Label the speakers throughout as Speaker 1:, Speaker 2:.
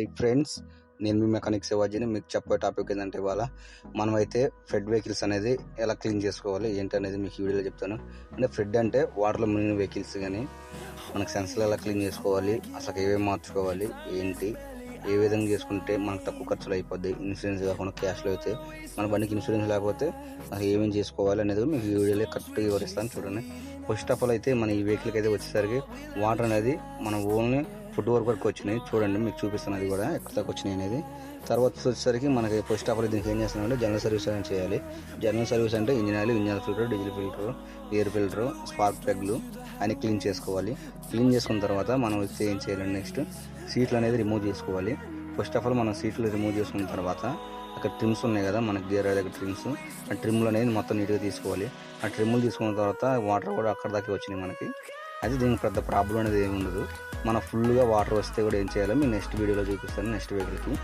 Speaker 1: Big friends నేను మీ mechanic శివాజీని. మీకు చెప్పే టాపిక్ ఏంటంటే ఇవాళ మనమైతే ఫ్రెడ్ వెహికల్స్ అనేది ఎలా క్లీన్ చేసుకోవాలి ఏంటి అనేది మీకు వీడియోలో చెప్తాను. అంటే ఫ్రెడ్ అంటే వాటర్లో మునిగిన వెహికల్స్ కానీ మనకు సెన్సర్లు ఎలా క్లీన్ చేసుకోవాలి అసలు ఏమేమి మార్చుకోవాలి ఏంటి ఏ విధంగా చేసుకుంటే మనకు తక్కువ ఖర్చులు అయిపోద్ది ఇన్సూరెన్స్ కాకుండా క్యాష్లో అయితే మన బండికి ఇన్సూరెన్స్ లేకపోతే మనకి ఏమేమి చేసుకోవాలి అనేది మీకు ఈ వీడియోలో కరెక్ట్గా వివరిస్తాను చూడండి. ఫస్ట్ ఆఫ్ ఆల్ అయితే మన ఈ వెహికల్కి అయితే వచ్చేసరికి వాటర్ అనేది మన ఓన్లీ ఫుడ్ వర్క్ వరకు వచ్చినాయి చూడండి మీకు చూపిస్తాను అది కూడా ఎక్కడ దాకా వచ్చినాయి అనేది. తర్వాత వచ్చేసరికి మనకి ఫస్ట్ ఆఫ్ ఆల్ దీనికి ఏం చేస్తున్నామంటే జనరల్ సర్వీస్ అనేది చేయాలి. జనరల్ సర్వీస్ అంటే engine oil engine filter diesel filter air filter spark ప్లగ్లు అన్ని క్లీన్ చేసుకోవాలి. క్లీన్ చేసుకున్న తర్వాత మనం వచ్చి ఏం చేయాలండి నెక్స్ట్ సీట్లు అనేది రిమూవ్ చేసుకోవాలి. ఫస్ట్ ఆఫ్ ఆల్ మనం సీట్లు రిమూవ్ చేసుకున్న తర్వాత అక్కడ ట్రిమ్స్ ఉన్నాయి కదా మనకి గేర్ దగ్గర ట్రిమ్స్. ఆ ట్రిమ్లు అనేది మొత్తం నీట్గా తీసుకోవాలి. ఆ ట్రిమ్లు తీసుకున్న తర్వాత వాటర్ కూడా అక్కడ దాకా వచ్చినాయి మనకి. అది దీనికి పెద్ద ప్రాబ్లం అనేది ఏమి ఉండదు. మన ఫుల్గా వాటర్ వస్తే కూడా ఏం చేయాలో మీకు నెక్స్ట్ వీడియోలో చూపిస్తాను నెక్స్ట్ వీడియోకి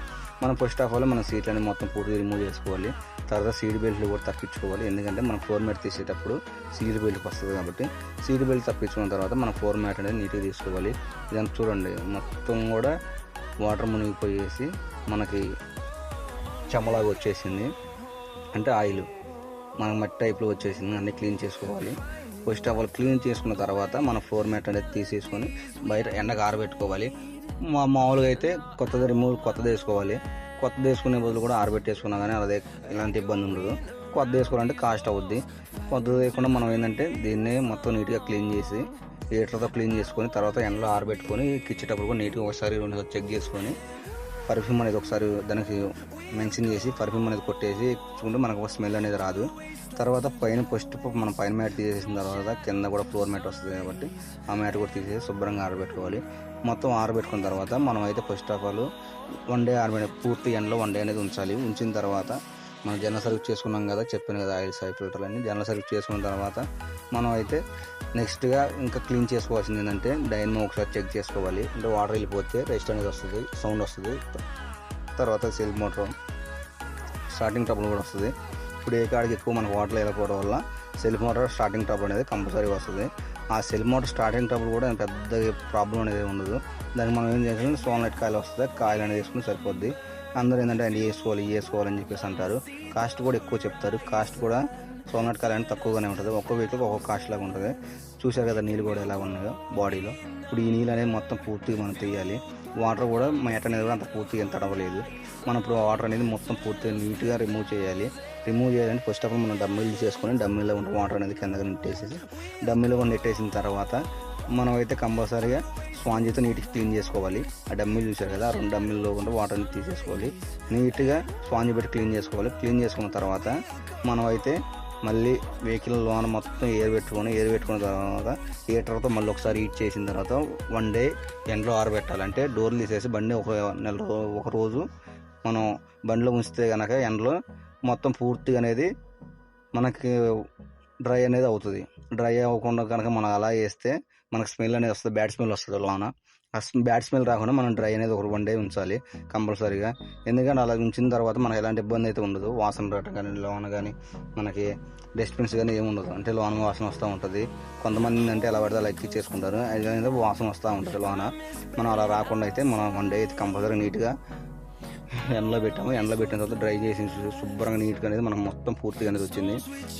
Speaker 1: మనం ఫస్ట్ ఆఫ్ ఆల్ మన సీట్లు అనేది మొత్తం పూర్తిగా రిమూవ్ చేసుకోవాలి. తర్వాత సీట్ బెల్ట్లు కూడా తప్పించుకోవాలి. ఎందుకంటే మనం ఫ్లోర్ మ్యాట్ తీసేటప్పుడు సీట్ బెల్ట్ వస్తుంది కాబట్టి సీట్ బెల్ట్ తప్పించుకున్న తర్వాత మన ఫ్లోర్ మ్యాట్ అనేది నీట్గా తీసుకోవాలి. ఇదంతా చూడండి మొత్తం కూడా వాటర్ మునిగిపోయేసి మనకి చెమ్మలాగా వచ్చేసింది. అంటే ఆయిల్ మనకి మట్టి టైప్లో వచ్చేసింది. అన్ని క్లీన్ చేసుకోవాలి. ఫస్ట్ ఆఫ్ ఆల్ క్లీన్ చేసుకున్న తర్వాత మన ఫ్లోర్ మ్యాట్ అనేది తీసేసుకొని బయట ఎండకు ఆరబెట్టుకోవాలి మా మామూలుగా అయితే కొత్తది రిమూవ్ కొత్తది వేసుకోవాలి. కొత్తది వేసుకునే బదులు కూడా ఆరబెట్టేసుకున్నా కానీ అదే ఇలాంటి ఇబ్బంది ఉండదు. కొత్తది వేసుకోవాలంటే కాస్ట్ అవుద్ది. కొత్తది వేయకుండా మనం ఏంటంటే దీన్ని మొత్తం నీట్గా క్లీన్ చేసి హీటర్తో క్లీన్ చేసుకొని తర్వాత ఎండలో ఆరబెట్టుకొని కిచ్చేటప్పుడు కూడా నీట్గా ఒకసారి రెండు చెక్ చేసుకొని పర్ఫ్యూమ్ అనేది ఒకసారి దానికి మెన్షన్ చేసి పర్ఫ్యూమ్ అనేది కొట్టేసి చూడండి మనకు స్మెల్ అనేది రాదు. తర్వాత పైన ఫస్ట్ మనం పైన మ్యాట్ తీసేసిన తర్వాత కింద కూడా ఫ్లోర్ మ్యాట్ వస్తుంది కాబట్టి ఆ మ్యాట్ కూడా తీసేసి శుభ్రంగా ఆరబెట్టుకోవాలి. మొత్తం ఆరబెట్టుకున్న తర్వాత మనం అయితే first of all one day ఆరబెట్టే పూర్తి ఎండలో వన్ డే అనేది ఉంచాలి. ఉంచిన తర్వాత మనం జనరల్ సర్వీస్ చేసుకున్నాం కదా చెప్పాను కదా ఆయిల్ సై ఫిల్టర్ అన్ని. జనరల్ సర్వీస్ చేసుకున్న తర్వాత మనం అయితే నెక్స్ట్గా ఇంకా క్లీన్ చేసుకోవాల్సింది ఏంటంటే డైనమో ఒకసారి చెక్ చేసుకోవాలి. అంటే వాటర్ వెళ్ళిపోతే రెస్ట్ అనేది వస్తుంది సౌండ్ వస్తుంది. తర్వాత సెల్ మోటార్ స్టార్టింగ్ ట్రబుల్ కూడా వస్తుంది. ఇప్పుడు ఏ కాడికి ఎక్కువ మనకు వాటర్ వెళ్ళకపోవడం వల్ల సెల్ఫ్ మోటార్ స్టార్టింగ్ ట్రబుల్ అనేది కంపల్సరీ వస్తుంది. ఆ సెల్ మోటార్ స్టార్టింగ్ ట్రబుల్ కూడా పెద్ద ప్రాబ్లం అనేది ఉండదు. దానికి మనం ఏం చేయాలంటే సోన్ లైట్ కాయలు వస్తుంది కాయలు అనేది వేసుకుని సరిపోద్ది. అందరూ ఏంటంటే ఆయన వేసుకోవాలి వేసుకోవాలని వేసుకోవాలి అని చెప్పేసి అంటారు. కాస్ట్ కూడా ఎక్కువ చెప్తారు. కాస్ట్ కూడా సోనాట్ కాలేజ్ తక్కువగానే ఉంటుంది. ఒక్కో వెహికల్కి ఒక్కొక్క కాస్ట్ లాగా ఉంటుంది. చూసారు కదా నీళ్ళు కూడా ఎలా ఉన్నాయో బాడీలో. ఇప్పుడు ఈ నీళ్ళు అనేది మొత్తం పూర్తిగా మనం తీయాలి. వాటర్ కూడా మేట అనేది కూడా అంత పూర్తిగా ఎంత తడవలేదు. మనం ఇప్పుడు వాటర్ అనేది మొత్తం పూర్తిగా నీట్గా రిమూవ్ చేయాలి. రిమూవ్ చేయాలంటే ఫస్ట్ ఆఫ్ ఆల్ మనం డమ్మీలు చేసుకొని డమ్మీలో ఉన్న వాటర్ అనేది కిందగా నెట్టేసేసి డమ్మీలో కూడా నెట్టేసిన తర్వాత మనం అయితే కంపల్సరీగా స్పాంజ్తో నీట్గా క్లీన్ చేసుకోవాలి. ఆ డమ్మీలు చూసారు కదా రెండు డమ్మీల్లో కూడా వాటర్ని తీసేసుకోవాలి. నీట్గా స్పాంజ్ పెట్టి క్లీన్ చేసుకోవాలి. క్లీన్ చేసుకున్న తర్వాత మనం అయితే మళ్ళీ వెహికల్ లోన మొత్తం ఎయిర్ పెట్టుకొని ఎయిర్ పెట్టుకున్న తర్వాత హీటర్తో మళ్ళీ ఒకసారి హీట్ చేసిన తర్వాత వన్ డే ఎండలో ఆరబెట్టాలంటే డోర్లు తీసేసి బండి ఒక నెల ఒక రోజు మనం బండిలో ఉంచితే కనుక ఎండలో మొత్తం పూర్తిగా అనేది మనకి డ్రై అనేది అవుతుంది. డ్రై అవ్వకుండా కనుక మనం అలా వేస్తే మనకు స్మెల్ అనేది వస్తుంది బ్యాడ్ స్మెల్ వస్తుంది లోన. ఆ బ్యాడ్ స్మెల్ రాకుండా మనం డ్రై అనేది ఒక వన్ డే ఉంచాలి కంపల్సరీగా. ఎందుకంటే అలా ఉంచిన తర్వాత మనకు ఎలాంటి ఇబ్బంది అయితే ఉండదు. వాసన రావటం కానీ లోన కానీ మనకి డస్ట్బిన్స్ కానీ ఏమి ఉండదు. అంటే లోన వాసన వస్తూ ఉంటుంది. కొంతమంది అంటే ఎలా పడితే అలా ఎక్కి చేసుకుంటారు. అది వాసన వస్తూ ఉంటుంది లోన. మనం అలా రాకుండా అయితే మనం వన్ డే అయితే కంపల్సరీ నీట్గా ఎండలో పెట్టాము. ఎండలో పెట్టిన తర్వాత డ్రై చేసి శుభ్రంగా నీట్గా అనేది మనం మొత్తం పూర్తిగా అనేది వచ్చింది.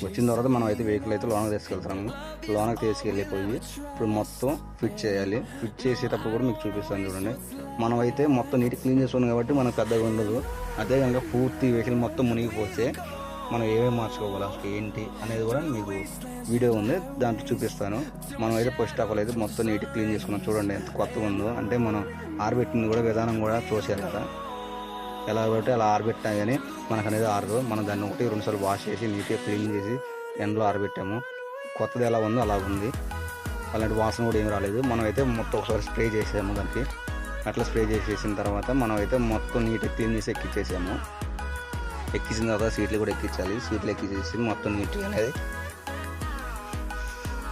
Speaker 1: వచ్చిన తర్వాత మనం అయితే వెహికల్ అయితే లోనకి తీసుకెళ్తాము లోనకి తీసుకెళ్ళిపోయి ఇప్పుడు మొత్తం ఫిట్ చేయాలి. ఫిట్ చేసేటప్పుడు కూడా మీకు చూపిస్తాను చూడండి. మనం అయితే మొత్తం నీట్ క్లీన్ చేసుకున్నాం కాబట్టి మనకు పెద్దగా ఉండదు. అదే కనుక పూర్తి వెహికల్ మొత్తం మునిగిపోతే మనం ఏమేమి మార్చుకోవాలి అసలు ఏంటి అనేది కూడా మీకు వీడియో ఉంది. దాంట్లో చూపిస్తాను. మనం అయితే ఫస్ట్ ఆఫ్ ఆల్ అయితే మొత్తం నీట్ క్లీన్ చేసుకున్నాం. చూడండి ఎంత కొత్తగా ఉందో. అంటే మనం ఆరబెట్టింది కూడా విధానం కూడా చూసేయాలి కదా. ఎలా కాబట్టి అలా ఆరబెట్టినా కానీ మనకు అనేది ఆరదు. మనం దాన్ని ఒకటి రెండుసార్లు వాష్ చేసి నీట్గా క్లీన్ చేసి ఎండలో ఆరబెట్టాము. కొత్తది ఎలా ఉందో అలా ఉంది. అలాంటి వాసన కూడా ఏం రాలేదు. మనం అయితే మొత్తం ఒకసారి స్ప్రే చేసాము దానికి. అట్లా స్ప్రే చేసేసిన తర్వాత మనం అయితే మొత్తం నీట్గా క్లీన్ చేసి ఎక్కించేసాము ఎక్కించిన తర్వాత సీట్లు కూడా ఎక్కించాలి. సీట్లు ఎక్కించేసి మొత్తం నీట్గా అనేది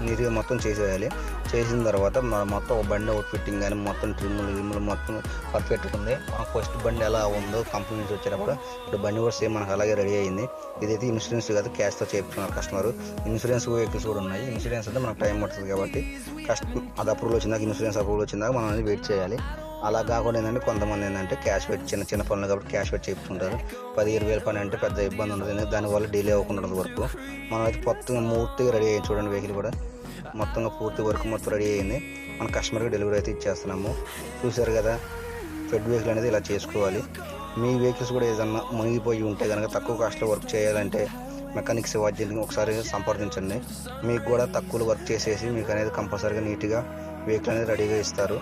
Speaker 1: నీట్గా మొత్తం చేసేయాలి. చేసిన తర్వాత మొత్తం ఒక బండి అవుట్ ఫిట్టింగ్ కానీ మొత్తం ట్రిమ్లు విమ్ములు మొత్తం పర్ఫెక్ట్గా ఉంది ఫస్ట్ బండి ఎలా ఉందో కంపెనీ నుంచి వచ్చేటప్పుడు ఇప్పుడు బండి కూడా సేమ్ మనకు అలాగే రెడీ అయింది. ఇదైతే ఇన్సూరెన్స్ కాదు క్యాష్తో చేయించుకున్నారు కస్టమర్. ఇన్సూరెన్స్ వెహికల్స్ కూడా ఉన్నాయి. ఇన్సూరెన్స్ అంటే మనకు టైం పడుతుంది కాబట్టి కస్ట్ అది అప్రూవల్ వచ్చిందాక ఇన్సూరెన్స్ అప్రూవల్ వచ్చిందాక మనం అనేది వెయిట్ చేయాలి. అలా కాకుండా ఏంటంటే కొంతమంది ఏంటంటే క్యాష్ పెట్టి చిన్న చిన్న పనులు కాబట్టి క్యాష్ పెట్టి చెప్తుంటారు పది ఇరవై వేల పని అంటే పెద్ద ఇబ్బంది ఉండదు. దానివల్ల డిలే అవ్వకుండా ఉండదు వరకు. మనం అయితే మొత్తం మూర్తిగా రెడీ అయ్యి చూడండి వెహికల్ కూడా. మొత్తంగా పూర్తి వర్క్ మొత్తం రెడీ అయ్యింది. మన కస్టమర్కి డెలివరీ అయితే ఇచ్చేస్తున్నాము. చూసారు కదా ఫెడ్ వెహికల్ అనేది ఇలా చేసుకోవాలి. మీ వెహికల్స్ కూడా ఏదన్నా మునిగిపోయి ఉంటే కనుక తక్కువ కాస్ట్లో వర్క్ చేయాలంటే మెకానిక్స్ శివాజీని ఒకసారి సంప్రదించండి. మీకు కూడా తక్కువ వర్క్ చేసేసి మీకు అనేది కంపల్సరీగా నీట్గా వెహికల్ అనేది రెడీగా ఇస్తారు.